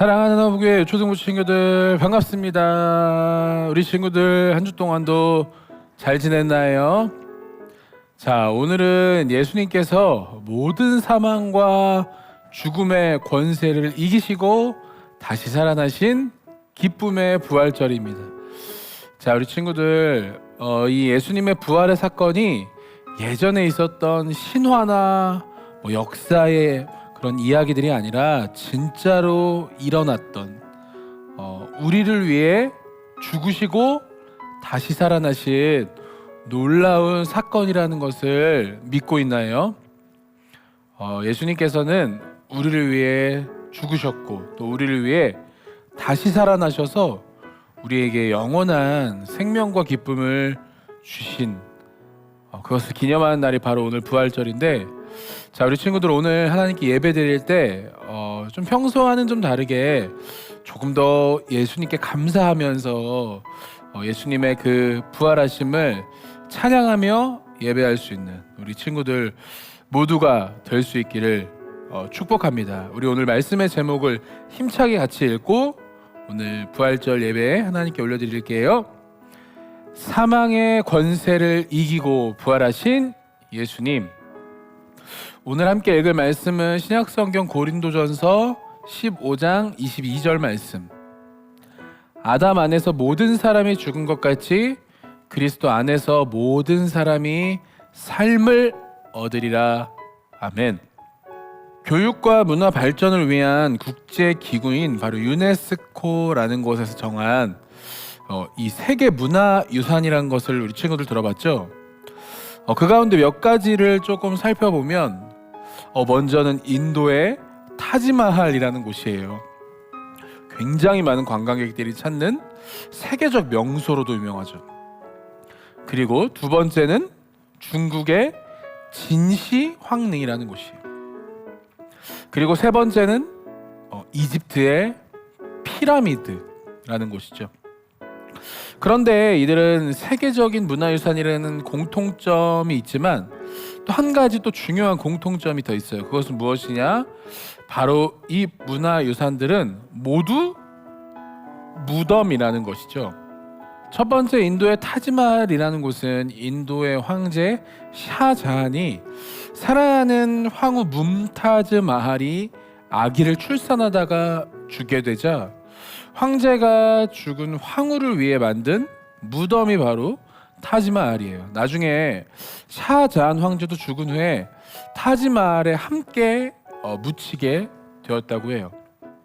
사랑하는 어부교회 초등부 친구들 반갑습니다. 우리 친구들 한 주 동안도 잘 지냈나요? 자, 오늘은 예수님께서 모든 사망과 죽음의 권세를 이기시고 다시 살아나신 기쁨의 부활절입니다. 자, 우리 친구들, 어, 이 예수님의 부활의 사건이 예전에 있었던 신화나 뭐 역사의 그런 이야기들이 아니라 진짜로 일어났던 어, 우리를 위해 죽으시고 다시 살아나신 놀라운 사건이라는 것을 믿고 있나요? 어, 예수님께서는 우리를 위해 죽으셨고 또 우리를 위해 다시 살아나셔서 우리에게 영원한 생명과 기쁨을 주신 어, 그것을 기념하는 날이 바로 오늘 부활절인데 자 우리 친구들 오늘 하나님께 예배 드릴 때 어, 좀 평소와는 좀 다르게 조금 더 예수님께 감사하면서 어, 예수님의 그 부활하심을 찬양하며 예배할 수 있는 우리 친구들 모두가 될 수 있기를 어, 축복합니다. 우리 오늘 말씀의 제목을 힘차게 같이 읽고 오늘 부활절 예배 하나님께 올려드릴게요. 사망의 권세를 이기고 부활하신 예수님. 오늘 함께 읽을 말씀은 신약성경 고린도전서 15장 22절 말씀. 아담 안에서 모든 사람이 죽은 것 같이 그리스도 안에서 모든 사람이 삶을 얻으리라. 아멘. 교육과 문화 발전을 위한 국제 기구인 바로 유네스코라는 곳에서 정한 어, 이 세계 문화 유산이라는 것을 우리 친구들 들어봤죠? 어, 그 가운데 몇 가지를 조금 살펴보면 어, 먼저는 인도의 타지마할이라는 곳이에요. 굉장히 많은 관광객들이 찾는 세계적 명소로도 유명하죠. 그리고 두 번째는 중국의 진시 황릉이라는 곳이에요. 그리고 세 번째는 어, 이집트의 피라미드라는 곳이죠. 그런데 이들은 세계적인 문화유산이라는 공통점이 있지만 또 한 가지 또 중요한 공통점이 더 있어요. 그것은 무엇이냐? 바로 이 문화 유산들은 모두 무덤이라는 것이죠. 첫 번째 인도의 타지마할이라는 곳은 인도의 황제 샤자한이 사랑하는 황후 뭄타즈 마할이 아기를 출산하다가 죽게 되자 황제가 죽은 황후를 위해 만든 무덤이 바로 타지마할이에요. 나중에 샤자한 황제도 죽은 후에 타지마할에 함께 어, 묻히게 되었다고 해요.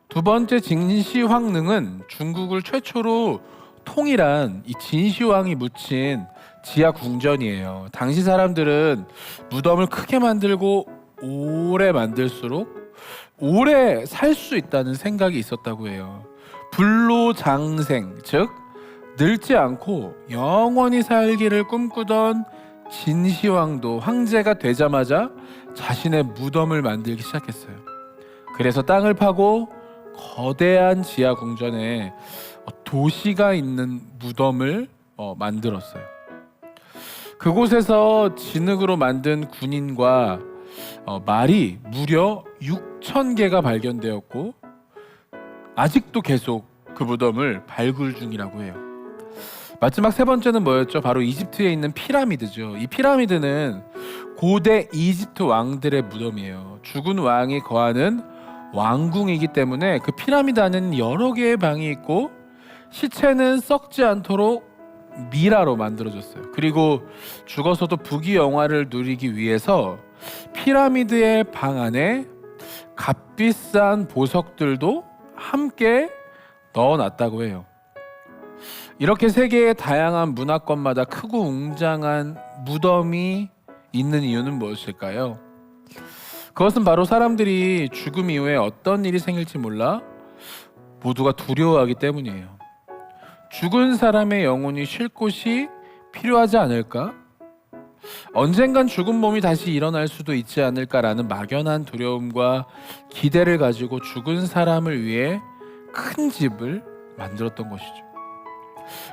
두 번째 진시 황릉은 중국을 최초로 통일한 이 진시황이 묻힌 지하 궁전이에요. 당시 사람들은 무덤을 크게 만들고 오래 만들수록 오래 살 수 있다는 생각이 있었다고 해요. 불로장생, 즉 늙지 않고 영원히 살기를 꿈꾸던 진시황도 황제가 되자마자 자신의 무덤을 만들기 시작했어요. 그래서 땅을 파고 거대한 지하 궁전에 도시가 있는 무덤을 어, 만들었어요. 그곳에서 진흙으로 만든 군인과 어, 말이 무려 6천 개가 발견되었고 아직도 계속 그 무덤을 발굴 중이라고 해요. 마지막 세 번째는 뭐였죠? 바로 이집트에 있는 피라미드죠. 이 피라미드는 고대 이집트 왕들의 무덤이에요. 죽은 왕이 거하는 왕궁이기 때문에 그 피라미드 안에는 여러 개의 방이 있고 시체는 썩지 않도록 미라로 만들어졌어요. 그리고 죽어서도 부귀 영화를 누리기 위해서 피라미드의 방 안에 값비싼 보석들도 함께 넣어놨다고 해요. 이렇게 세계의 다양한 문화권마다 크고 웅장한 무덤이 있는 이유는 무엇일까요? 그것은 바로 사람들이 죽음 이후에 어떤 일이 생길지 몰라 모두가 두려워하기 때문이에요. 죽은 사람의 영혼이 쉴 곳이 필요하지 않을까? 언젠간 죽은 몸이 다시 일어날 수도 있지 않을까라는 막연한 두려움과 기대를 가지고 죽은 사람을 위해 큰 집을 만들었던 것이죠.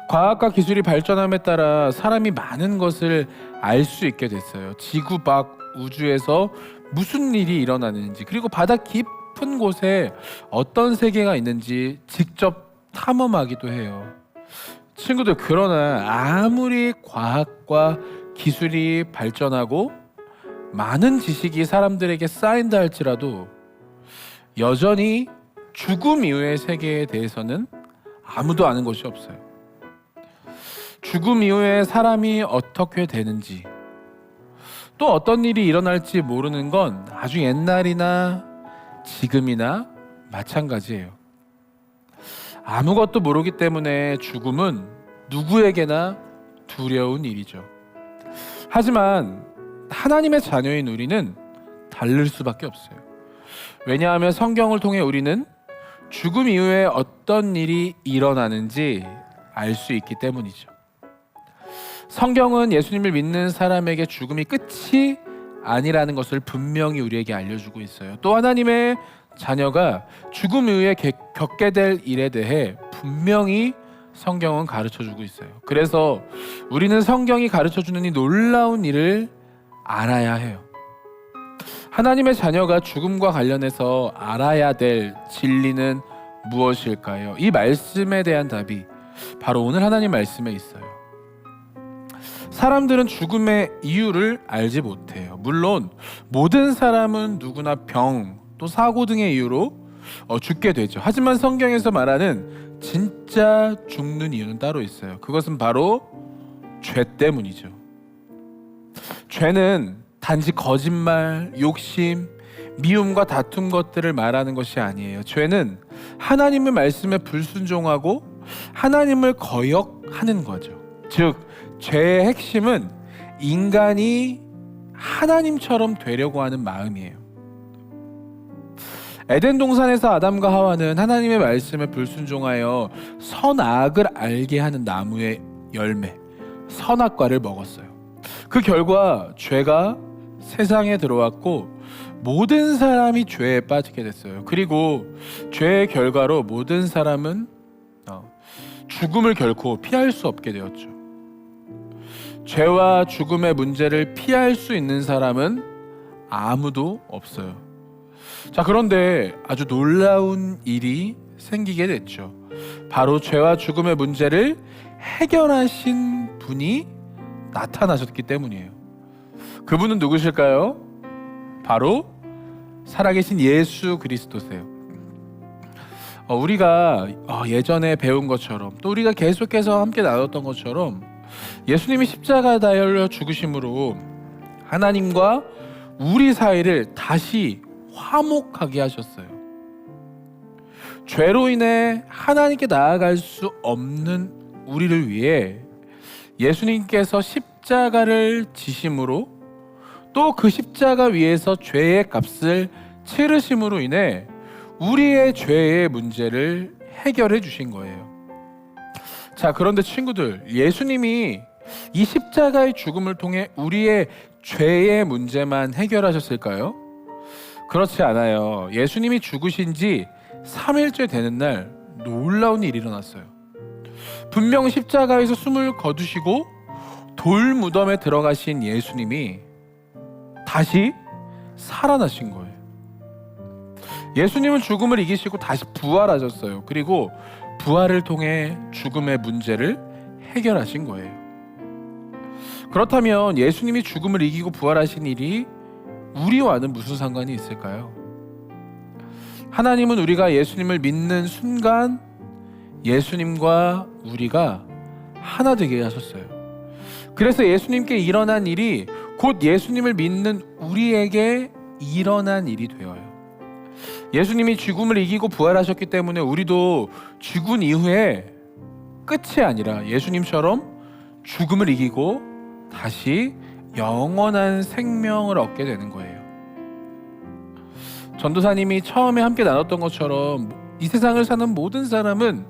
과학과 기술이 발전함에 따라 사람이 많은 것을 알 수 있게 됐어요. 지구 밖 우주에서 무슨 일이 일어나는지 그리고 바다 깊은 곳에 어떤 세계가 있는지 직접 탐험하기도 해요. 친구들 그러나 아무리 과학과 기술이 발전하고 많은 지식이 사람들에게 쌓인다 할지라도 여전히 죽음 이후의 세계에 대해서는 아무도 아는 것이 없어요. 죽음 이후에 사람이 어떻게 되는지 또 어떤 일이 일어날지 모르는 건 아주 옛날이나 지금이나 마찬가지예요. 아무것도 모르기 때문에 죽음은 누구에게나 두려운 일이죠. 하지만 하나님의 자녀인 우리는 다를 수밖에 없어요. 왜냐하면 성경을 통해 우리는 죽음 이후에 어떤 일이 일어나는지 알 수 있기 때문이죠. 성경은 예수님을 믿는 사람에게 죽음이 끝이 아니라는 것을 분명히 우리에게 알려주고 있어요. 또 하나님의 자녀가 죽음 이후에 게- 겪게 될 일에 대해 분명히 성경은 가르쳐 주고 있어요. 그래서 우리는 성경이 가르쳐 주는 이 놀라운 일을 알아야 해요. 하나님의 자녀가 죽음과 관련해서 알아야 될 진리는 무엇일까요? 이 말씀에 대한 답이 바로 오늘 하나님 말씀에 있어요. 사람들은 죽음의 이유를 알지 못해요. 물론 모든 사람은 누구나 병, 또 사고 등의 이유로 어, 죽게 되죠. 하지만 성경에서 말하는 진짜 죽는 이유는 따로 있어요. 그것은 바로 죄 때문이죠. 죄는 단지 거짓말, 욕심, 미움과 다툼 것들을 말하는 것이 아니에요. 죄는 하나님의 말씀에 불순종하고 하나님을 거역하는 거죠. 즉, 죄의 핵심은 인간이 하나님처럼 되려고 하는 마음이에요. 에덴 동산에서 아담과 하와는 하나님의 말씀에 불순종하여 선악을 알게 하는 나무의 열매, 선악과를 먹었어요. 그 결과 죄가 세상에 들어왔고 모든 사람이 죄에 빠지게 됐어요. 그리고 죄의 결과로 모든 사람은 어, 죽음을 결코 피할 수 없게 되었죠. 죄와 죽음의 문제를 피할 수 있는 사람은 아무도 없어요. 자, 그런데 아주 놀라운 일이 생기게 됐죠. 바로 죄와 죽음의 문제를 해결하신 분이 나타나셨기 때문이에요. 그분은 누구실까요? 바로 살아계신 예수 그리스도세요. 어, 우리가 어, 예전에 배운 것처럼 또 우리가 계속해서 함께 나눴던 것처럼 예수님이 십자가 달려 죽으심으로 하나님과 우리 사이를 다시 화목하게 하셨어요. 죄로 인해 하나님께 나아갈 수 없는 우리를 위해 예수님께서 십자가를 지심으로 또 그 십자가 위에서 죄의 값을 치르심으로 인해 우리의 죄의 문제를 해결해 주신 거예요. 자, 그런데 친구들, 예수님이 이 십자가의 죽음을 통해 우리의 죄의 문제만 해결하셨을까요? 그렇지 않아요. 예수님이 죽으신 지 3일째 되는 날 놀라운 일이 일어났어요. 분명 십자가에서 숨을 거두시고 돌 무덤에 들어가신 예수님이 다시 살아나신 거예요. 예수님은 죽음을 이기시고 다시 부활하셨어요. 그리고 부활을 통해 죽음의 문제를 해결하신 거예요. 그렇다면 예수님이 죽음을 이기고 부활하신 일이 우리와는 무슨 상관이 있을까요? 하나님은 우리가 예수님을 믿는 순간 예수님과 우리가 하나 되게 하셨어요. 그래서 예수님께 일어난 일이 곧 예수님을 믿는 우리에게 일어난 일이 되어요. 예수님이 죽음을 이기고 부활하셨기 때문에 우리도 죽은 이후에 끝이 아니라 예수님처럼 죽음을 이기고 다시 영원한 생명을 얻게 되는 거예요. 전도사님이 처음에 함께 나눴던 것처럼 이 세상을 사는 모든 사람은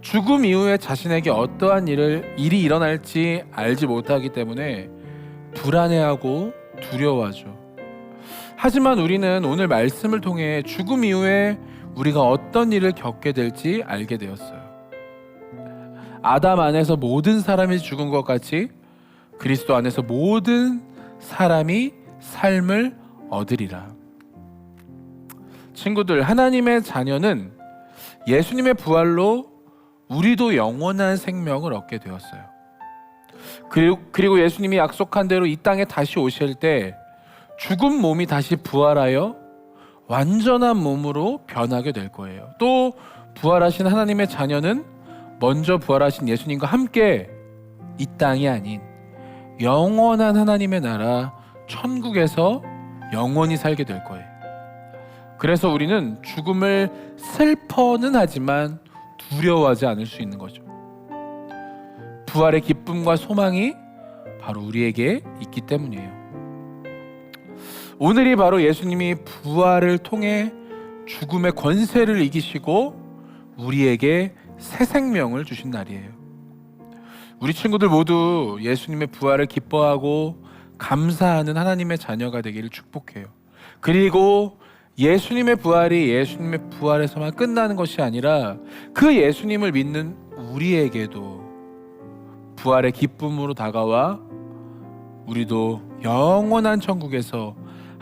죽음 이후에 자신에게 어떠한 일을 일이 일어날지 알지 못하기 때문에 불안해하고 두려워하죠. 하지만 우리는 오늘 말씀을 통해 죽음 이후에 우리가 어떤 일을 겪게 될지 알게 되었어요. 아담 안에서 모든 사람이 죽은 것 같이 그리스도 안에서 모든 사람이 삶을 얻으리라. 친구들, 하나님의 자녀는 예수님의 부활로 우리도 영원한 생명을 얻게 되었어요. 그리고, 그리고 예수님이 약속한 대로 이 땅에 다시 오실 때 죽은 몸이 다시 부활하여 완전한 몸으로 변하게 될 거예요. 또 부활하신 하나님의 자녀는 먼저 부활하신 예수님과 함께 이 땅이 아닌 영원한 하나님의 나라 천국에서 영원히 살게 될 거예요. 그래서 우리는 죽음을 슬퍼는 하지만 두려워하지 않을 수 있는 거죠. 부활의 기쁨과 소망이 바로 우리에게 있기 때문이에요. 오늘이 바로 예수님이 부활을 통해 죽음의 권세를 이기시고 우리에게 새 생명을 주신 날이에요. 우리 친구들 모두 예수님의 부활을 기뻐하고 감사하는 하나님의 자녀가 되기를 축복해요. 그리고 예수님의 부활이 예수님의 부활에서만 끝나는 것이 아니라 그 예수님을 믿는 우리에게도 부활의 기쁨으로 다가와 우리도 영원한 천국에서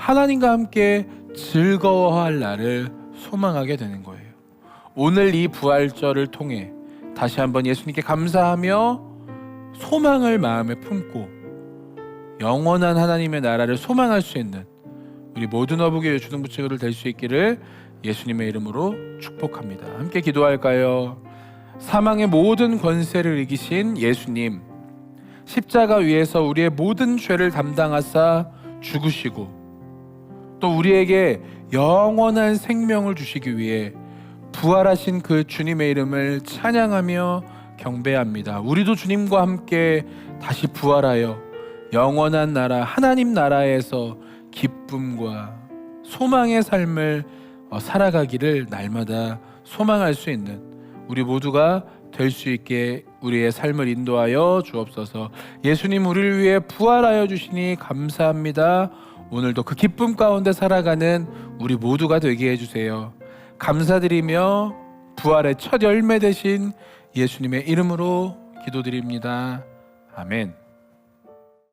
하나님과 함께 즐거워할 날을 소망하게 되는 거예요. 오늘 이 부활절을 통해 다시 한번 예수님께 감사하며 소망을 마음에 품고 영원한 하나님의 나라를 소망할 수 있는 우리 모든 어부교 주동부처를 될수 있기를 예수님의 이름으로 축복합니다. 함께 기도할까요? 사망의 모든 권세를 이기신 예수님 십자가 위에서 우리의 모든 죄를 담당하사 죽으시고 또 우리에게 영원한 생명을 주시기 위해 부활하신 그 주님의 이름을 찬양하며 경배합니다. 우리도 주님과 함께 다시 부활하여 영원한 나라 하나님 나라에서 기쁨과 소망의 삶을 어, 살아가기를 날마다 소망할 수 있는 우리 모두가 될 수 있게 우리의 삶을 인도하여 주옵소서. 예수님 우리를 위해 부활하여 주시니 감사합니다. 오늘도 그 기쁨 가운데 살아가는 우리 모두가 되게 해주세요. 감사드리며 부활의 첫 열매 되신 예수님의 이름으로 기도드립니다. 아멘.